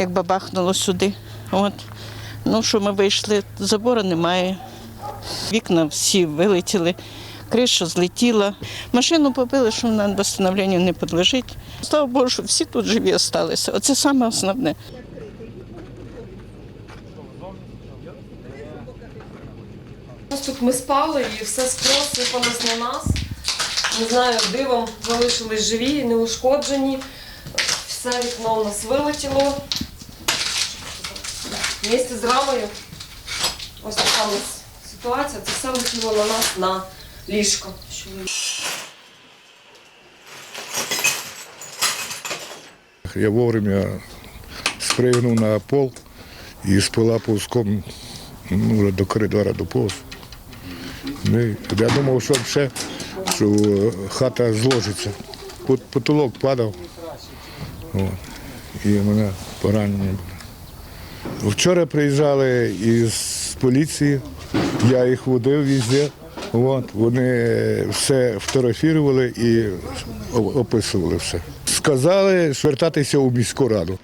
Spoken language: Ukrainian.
як бабахнуло сюди. От. Ну, що ми вийшли, забору немає. Вікна всі вилетіли, криша злетіла. Машину побили, що вона встановленню не підлежить. Слава Богу, що всі тут живі залишилися. Оце саме основне. Тут ми спали і все скло сипалось на нас. Не знаю, дивом залишились живі, неушкоджені. Все вікно у нас вилетіло. Місце з рамою. Ось така у ситуація. Це все летіло на нас на ліжко. Я вовремя спригнув на пол і спила повзком ну, до коридора доповз. Ну, я думав, що ще що хата зложиться. Пот- Потолок падав. От. І мене поранення було. Вчора приїжджали із поліції, я їх водив везде. От, вони все фотографували і описували все. Сказали звертатися у міську раду.